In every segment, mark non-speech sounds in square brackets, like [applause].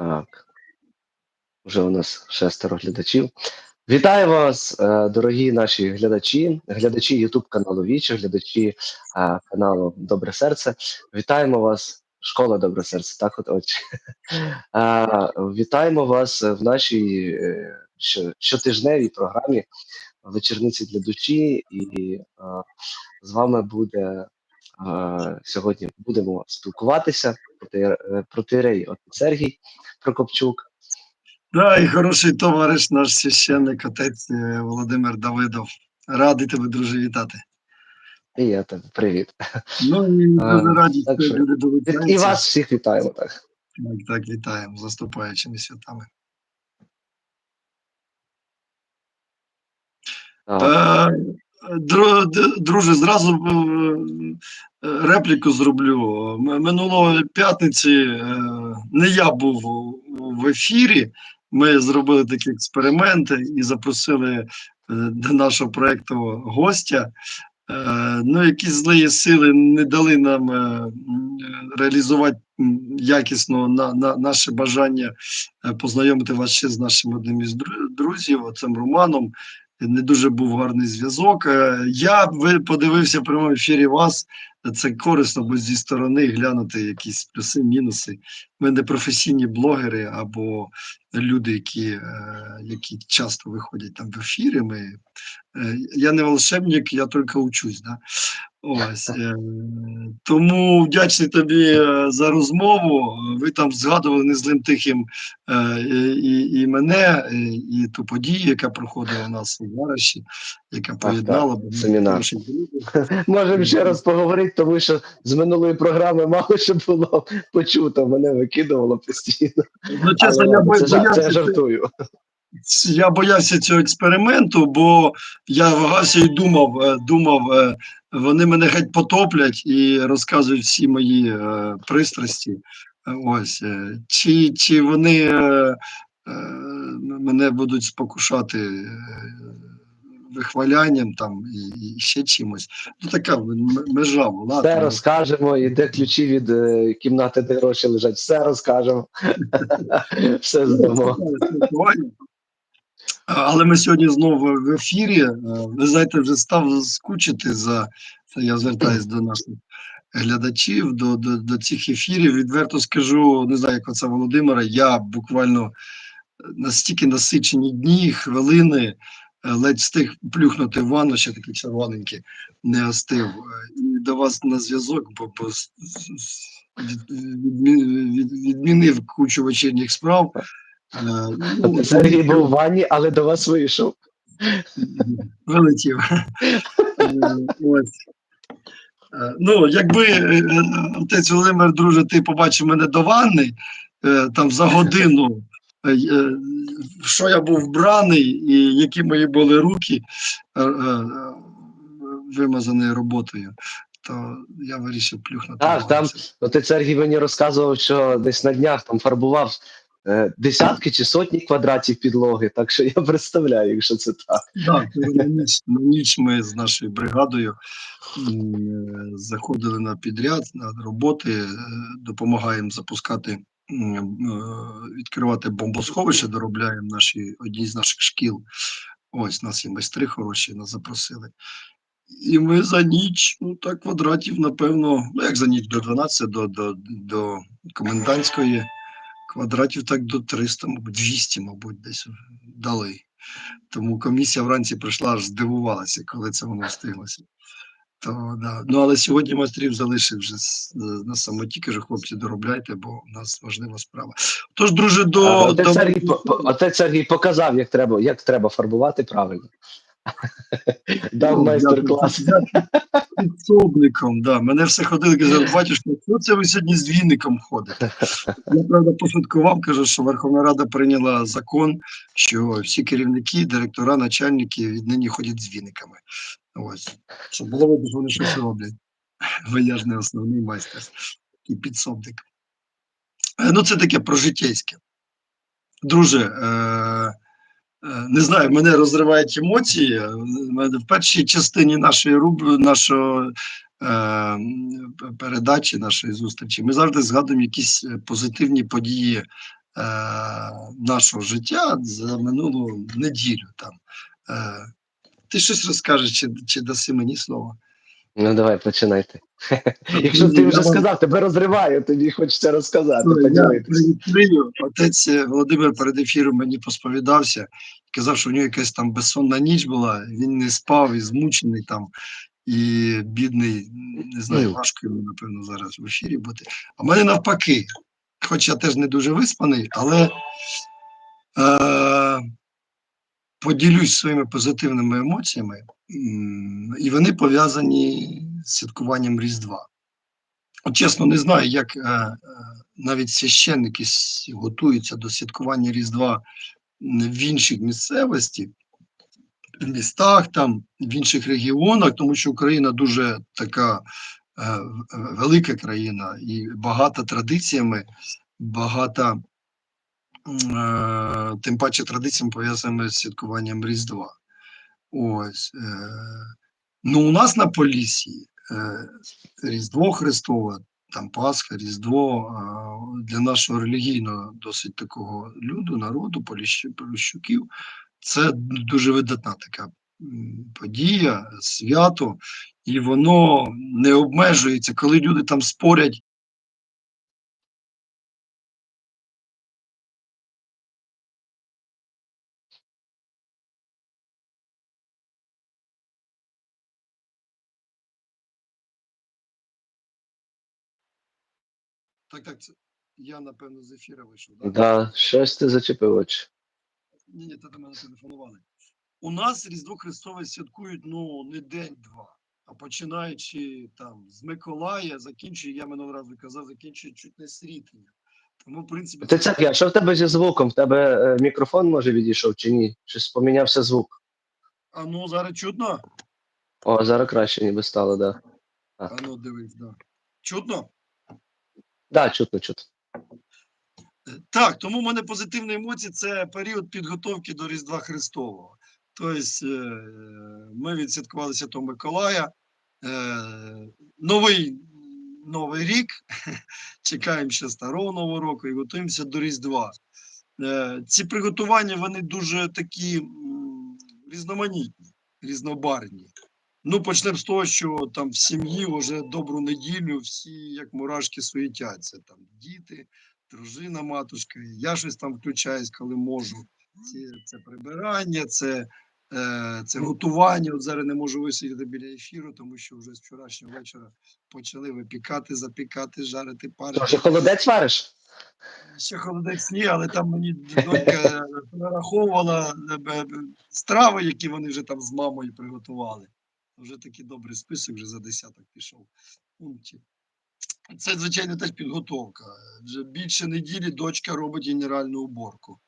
Так. Вже у нас шестеро глядачів. Вітаю вас, е, дорогі наші глядачі, глядачі YouTube каналу Вічі, глядачі е, каналу Добре Серце. Вітаємо вас, школа Добре Серце. Так, от очі. [laughs] Е, Вітаємо вас в нашій щотижневій програмі Вечірниці для душі. І з вами буде сьогодні будемо спілкуватися проти, протирей отець Сергій Прокопчук. Да, і хороший товариш, наш священник, отець е, Володимир Давидов. Радий тебе, друже, вітати. І я тебе привіт. Ну і дуже раді, так що люди долучаються. І вас всіх вітаємо. Так. Так, так, вітаємо з наступаючими святами. Д- Друже, зразу е, е, репліку зроблю. Минулої п'ятниці е, не я був в ефірі. Ми зробили такі експерименти і запросили до нашого проєкту гостя. Ну, якісь злі сили не дали нам реалізувати якісно на, на наше бажання познайомити вас ще з нашим одним із друзів, оцим Романом не дуже був гарний зв'язок. Е, Я подивився прямо в ефірі вас. Це корисно, бо зі сторони глянути якісь плюси, мінуси. Ми не професійні блогери або люди, які, е, які часто виходять там в ефіри. Ми, е, я не волшебник, я тільки учусь. Да? Ось, е, тому вдячний тобі е, за розмову. Ви там згадували незлим тихим е, і, і мене, і ту подію, яка проходила у нас у Вараші, яка поєднала семінар. [laughs] Можемо ще раз поговорити, тому що з минулої програми мало що було почуто, мене викидувало постійно. Ну, чесно, Але я, бо- це, жар- це я боявся, жартую. я боявся цього експерименту, бо я вагався і думав, думав, вони мене геть потоплять і розказують всі мої е, пристрасті. Е, Ось е, чи, чи вони е, е, мене будуть спокушати е, вихвалянням там і, і ще чимось. Ну така межа була. Все розкажемо, і де ключі від е, кімнати, де гроші лежать, все розкажемо. Все здамо. Але ми сьогодні знову в ефірі. Е, Ви знаєте, вже став скучити за це. Я звертаюся до наших глядачів, до, до, до цих ефірів. Відверто скажу, не знаю, як оце Володимира. Я буквально настільки насичені дні, хвилини, е, ледь встиг плюхнути в ванну, ще такий червоненький, не остив. Е, І до вас на зв'язок, бо, бо с- від- від- відмінив кучу вечірніх справ. Ну, Сергій був в ванні, але до вас вийшов. Вилетів. Е, Ось. Е, Ну, якби е, отець Володимир, друже, ти побачив мене до ванни там за годину, що я був вбраний, і які мої були руки вимазані роботою, то я вирішив плюхнути. Так, там. Отець Сергій мені розказував, що десь на днях там фарбував десятки чи сотні квадратів підлоги. Так що я представляю, якщо це так. Так, на ніч, ми з нашою бригадою е, заходили на підряд, на роботи, е, допомагаємо запускати, е, відкривати бомбосховище, доробляємо наші, одні з наших шкіл. Ось, нас і майстри хороші, нас запросили. І ми за ніч, ну так, квадратів, напевно, ну як за ніч до 12, до, до, до комендантської, квадратів так до 300, мабуть, 200, мабуть, десь дали. Тому комісія вранці прийшла, аж здивувалася, коли це воно встиглося. То, да. Ну, але сьогодні майстрів залишив вже на самоті, каже, хлопці, доробляйте, бо в нас важлива справа. Тож, друже, до, отець. Сергій, Сергій показав, як треба, як треба фарбувати правильно. Дав Ну, майстер-клас. підсобником, да. Мене все ходили, казали, батюшка, що це ви сьогодні з віником ходите? Я правда пошуткував, кажу, що Верховна Рада прийняла закон, що всі керівники, директора, начальники віднині ходять з віниками. Ось. Щоб було видно, що вони щось роблять. Бо я ж не основний майстер і підсобник. Е, Ну, це таке прожитейське. Друже, е, не знаю, мене розривають емоції. Е, В першій частині нашої руб, нашого е, передачі, нашої зустрічі, ми завжди згадуємо якісь е, позитивні події нашого життя за минулу неділю. Там. Е, ти щось розкажеш, чи, чи даси мені слово? Ну давай, починайте. [laughs] Якщо ти вже сказав, тебе розриває, тоді хочеться розказати, відкрию. Отець е, Володимир перед ефіром мені посповідався, казав, що в нього якась там безсонна ніч була, він не спав і змучений там, і бідний, не знаю, важко йому, напевно, зараз в ефірі бути. А в мене навпаки, хоч я теж не дуже виспаний, але е, поділюсь своїми позитивними емоціями, і вони пов'язані з святкуванням Різдва. От чесно, не знаю, як е, е, навіть священники готуються до святкування Різдва в інших місцевості, в містах, там, в інших регіонах, тому що Україна дуже така е, велика країна і багата традиціями, багата тим паче традиціями пов'язаними з святкуванням Різдва. Ось. Е, ну, у нас на Поліссі е, Різдво Христове, там Пасха, Різдво для нашого релігійного досить такого люду, народу, поліщуків, це дуже видатна така подія, свято, і воно не обмежується, коли люди там спорять. Так, так, це я напевно з ефіра вийшов. да? Да, щось ти зачепив очі. Ні, ні, це до мене телефонували. У нас Різдво Христове святкують ну не день-два, а починаючи там з Миколая, закінчує, я минулого разу казав, закінчує чуть не з Рітня. Тому, в принципі, Ти це я, що в тебе зі звуком? В тебе е, мікрофон може відійшов чи ні? Щось помінявся звук. а ну зараз чутно? О, зараз краще ніби стало, да. А ну дивись, да. Чутно? Да, чутно, чутно. Так, тому в мене позитивні емоції це період підготовки до Різдва Христового. Тобто е, ми відсвяткували Святого Миколая. Е, Новий Новий рік, [laughs] чекаємо ще старого Нового року і готуємося до Різдва. Е, Ці приготування вони дуже такі різноманітні, різнобарвні. Ну, почнемо з того, що там в сім'ї вже добру неділю всі як мурашки суетяться. Там діти, дружина, матушка, я щось там включаюсь, коли можу. Це, це прибирання, це, е, це готування. От зараз не можу висидіти біля ефіру, тому що вже з вчорашнього вечора почали випікати, запікати, жарити, парити. вже холодець вариш? Ще холодець ні, але там мені донька нараховувала е, б- страви, які вони вже там з мамою приготували. Вже такий добрий список вже за десяток пішов пунктів. Це, звичайно, теж підготовка. Вже більше неділі дочка робить генеральну уборку.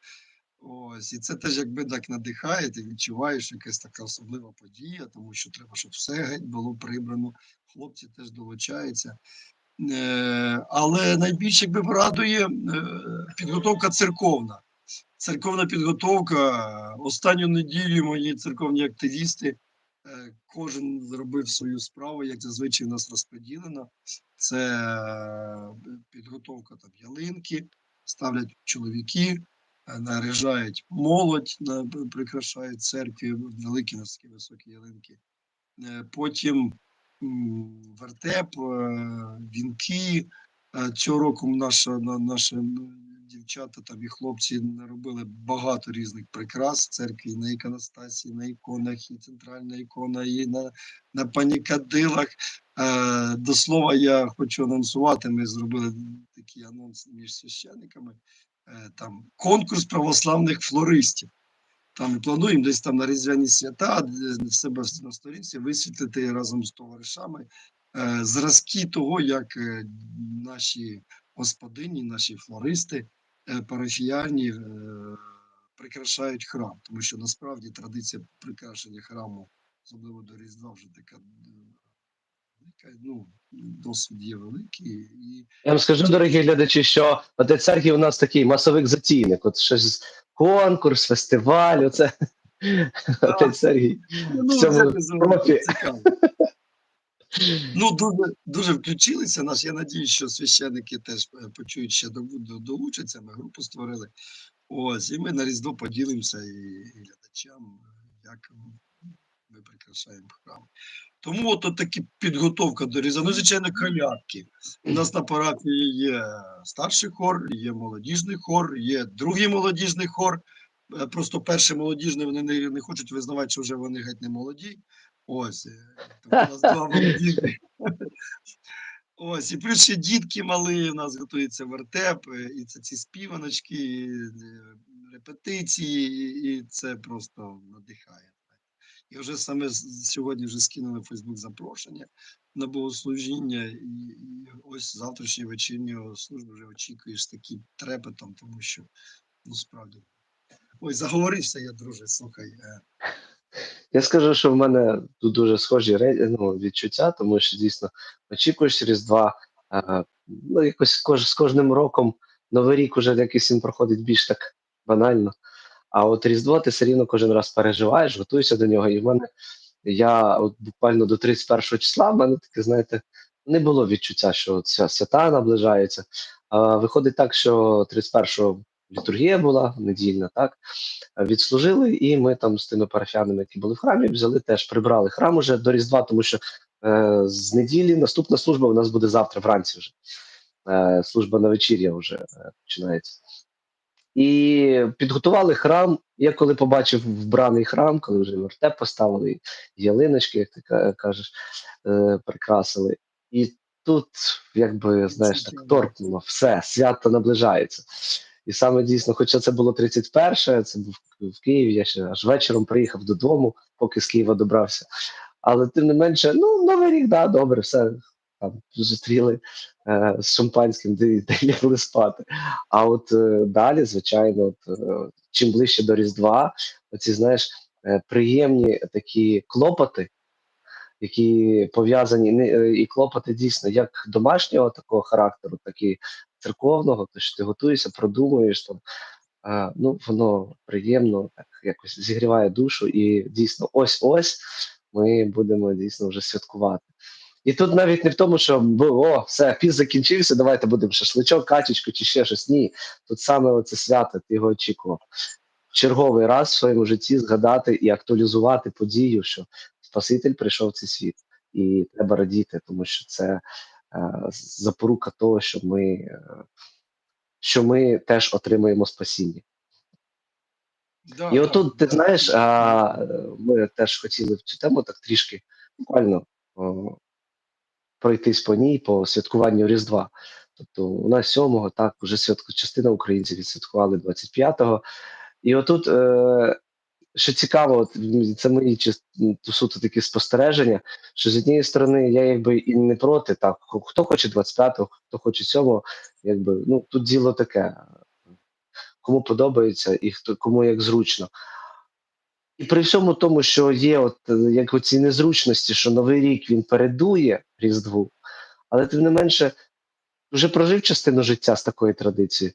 Ось, і це теж якби так надихає, ти відчуваєш якась така особлива подія, тому що треба, щоб все геть було прибрано. Хлопці теж долучаються. Е, але найбільше якби радує е, підготовка церковна. Церковна підготовка. Останню неділю мої церковні активісти, кожен зробив свою справу, як зазвичай у нас розподілено. Це е, підготовка там ялинки, ставлять чоловіки, е, наряжають молодь, прикрашають церкві, великі на високі ялинки. Е, Потім вертеп, е, вінки. Е, Цього року наша, на- наші м, дівчата там і хлопці наробили багато різних прикрас в церкві, на іконостасі, на іконах, і центральна ікона, і на, на панікадилах. Е, До слова, я хочу анонсувати. Ми зробили такий анонс між священниками. Е, Там конкурс православних флористів. Там плануємо десь там на різдвяні свята в себе на сторінці висвітлити разом з товаришами е, зразки того, як е, наші господині, наші флористи е, парафіяльні е, прикрашають храм. Тому що насправді традиція прикрашення храму, особливо до Різдва, вже така е, велика, ну, досвід є великий. І Я вам скажу, дорогі глядачі, що отець Сергій у нас такий масовик затійник. От щось конкурс, фестиваль, оце отець Сергій. ну, цьому це безумовно профі. Ну, дуже, дуже включилися наш. Я надіюсь, що священники теж е, почують до, долучаться. Ми групу створили. Ось, і ми на Різдво поділимося і, глядачам, як ми прикрашаємо храм. Тому от, такі підготовка до Різдва. Ну, звичайно, колядки. У нас на парафії є старший хор, є молодіжний хор, є другий молодіжний хор. Е, Просто перший молодіжний вони не, не хочуть визнавати, що вже вони геть не молоді. Ось. е, у нас два молодіжних. Ось, і плюс ще дітки мали, у нас готується вертеп, е, і це ці співаночки, і, е, репетиції, і, це просто надихає. І вже саме сьогодні вже скинули в Фейсбук запрошення на богослужіння, і, ось завтрашньої вечірньої служби вже очікуєш таким трепетом, тому що ну справді. Ой, заговорився я, друже, слухай. Я скажу, що в мене тут дуже схожі ну, відчуття, тому що дійсно очікуєш Різдва. Ну, якось кож, з кожним роком Новий рік уже якось він проходить більш так банально. А от Різдво ти все рівно кожен раз переживаєш, готуєшся до нього. І в мене я от буквально до 31 числа в мене таке, знаєте, не було відчуття, що ця свята наближається. А, виходить так, що 31-го літургія була недільна, так? відслужили, і ми там з тими парафіянами, які були в храмі, взяли теж прибрали храм уже до Різдва, тому що е, з неділі наступна служба у нас буде завтра вранці вже. Е, служба на вечір'я вже е, починається. І підготували храм. Я коли побачив вбраний храм, коли вже вертеп поставили, ялиночки, як ти кажеш, е, прикрасили. І тут, якби знаєш, так торкнуло, все, свято наближається. І саме дійсно, хоча це було 31, це був в Києві, я ще аж вечором приїхав додому, поки з Києва добрався. Але тим не менше, ну, Новий рік, да, добре, все там зустріли е, з шампанським, де, де лягли спати. А от е, далі, звичайно, от, е, чим ближче до Різдва, оці, знаєш, е, приємні такі клопоти, які пов'язані е, і клопоти дійсно як домашнього такого характеру, так і церковного, то що ти готуєшся, продумуєш там. А, ну, воно приємно, так якось зігріває душу, і дійсно, ось-ось ми будемо дійсно вже святкувати. І тут навіть не в тому, що о, все, піс закінчився, давайте будемо шашличок, качечку чи ще щось. Ні. Тут саме оце свято, ти його очікував. Черговий раз в своєму житті згадати і актуалізувати подію, що Спаситель прийшов в цей світ, і треба радіти, тому що це запорука того, що ми, е, що ми теж отримуємо спасіння. да, І отут, ти да. знаєш, а, ми теж хотіли в цю тему так трішки буквально о, пройтись по ній, по святкуванню Різдва. Тобто у нас 7-го, так, вже святку, частина українців відсвяткували 25-го. І отут, е, що цікаво, це мої суто такі спостереження, що з однієї сторони я якби і не проти, так, хто хоче 25-го, хто хоче 7-го, якби, ну, тут діло таке кому подобається і хто кому як зручно. І при всьому тому, що є от як оці незручності, що Новий рік він передує Різдву, але тим не менше вже прожив частину життя з такою традицією.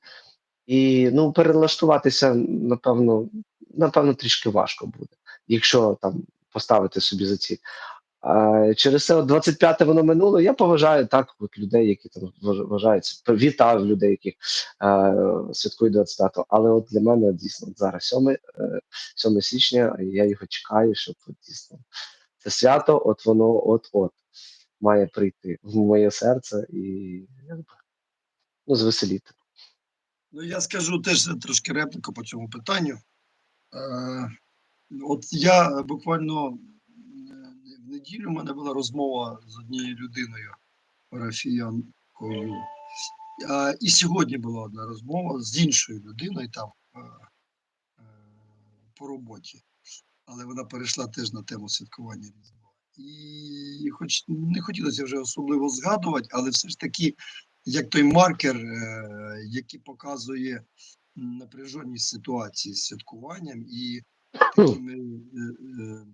І ну, перелаштуватися, напевно, напевно, трішки важко буде, якщо там поставити собі за. А, через це от 25 воно минуло. Я поважаю так от людей, які там вваж- вважають, вітаю людей, які е, святкують 25-го. Але от для мене дійсно зараз 7, е, 7 січня, і я його чекаю, щоб дійсно це свято, от воно от-от має прийти в моє серце і якби, ну, звеселіти. Ну, я скажу теж трошки репліку по цьому питанню. Е, от я буквально е, в неділю в мене була розмова з однією людиною, парафіянкою. А, і сьогодні була одна розмова з іншою людиною там е, е, по роботі. Але вона перейшла теж на тему святкування Різдва. І хоч не хотілося вже особливо згадувати, але все ж таки, як той маркер, е, який показує напряженість ситуації з святкуванням і такими е, е,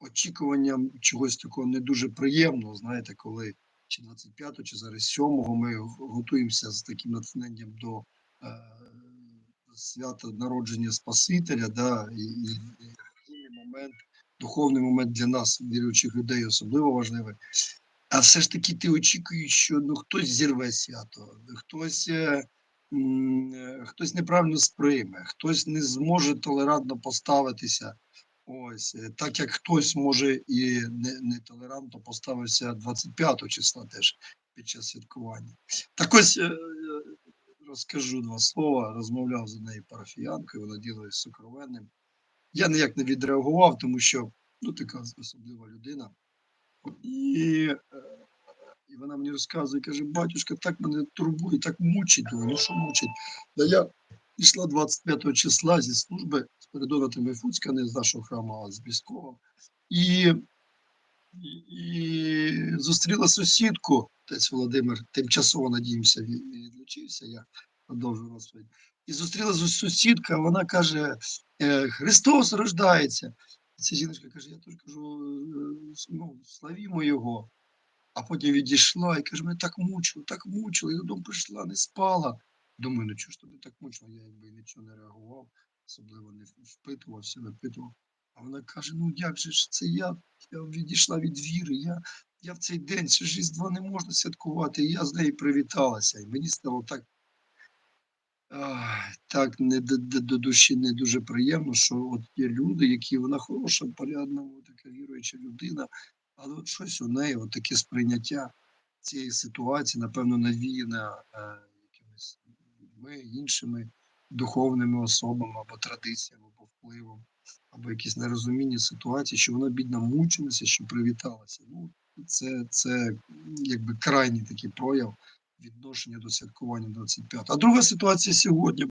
очікуванням чогось такого не дуже приємного, знаєте, коли чи 25-го, чи зараз 7-го ми готуємося з таким натхненням до свята народження Спасителя, да, і, і, і момент духовний момент для нас, віруючих людей, особливо важливий. А все ж таки ти очікуєш, що ну, хтось зірве свято, хтось, е, е, хтось неправильно сприйме, хтось не зможе толерантно поставитися. Ось, е, так як хтось може і не, нетолерантно поставився 25 числа теж під час святкування. Так ось розкажу два слова. Розмовляв з нею парафіянкою, вона ділилась сокровенним. Я ніяк не відреагував, тому що ну, така особлива людина. І, е, і вона мені розказує, каже, батюшка, так мене турбує, так мучить. Ну що мучить? Да я йшла 25 числа зі служби з Передона Тимофуцька, не з нашого храму, а з військового. І, і, і зустріла сусідку, отець Володимир, тимчасово надіємося, відлучився, я продовжую розповідь. І зустріла зу- сусідка, вона каже: е, Христос рождається. Ця жіночка каже, я теж кажу, е, ну, славімо його. А потім відійшла і каже, мене так мучило, так мучило. Я додому прийшла, не спала. Думаю, ну чого ж тобі так мучило? Я якби нічого не реагував, особливо не впитувався, випитував. А вона каже: ну як же ж це я, я відійшла від віри, я, я в цей день ще ж Різдва не можна святкувати. І я з нею привіталася. І мені стало так так не до, до, до душі не дуже приємно, що от є люди, які вона хороша, порядна, така віруюча людина, але от щось у неї, от таке сприйняття цієї ситуації, напевно, навіяне е, якимись людьми, іншими духовними особами або традиціями, або впливом, або якісь нерозуміння ситуації, що вона бідна мучилася, що привіталася. Ну, це, це якби крайній такий прояв відношення до святкування 25. А друга ситуація сьогодні.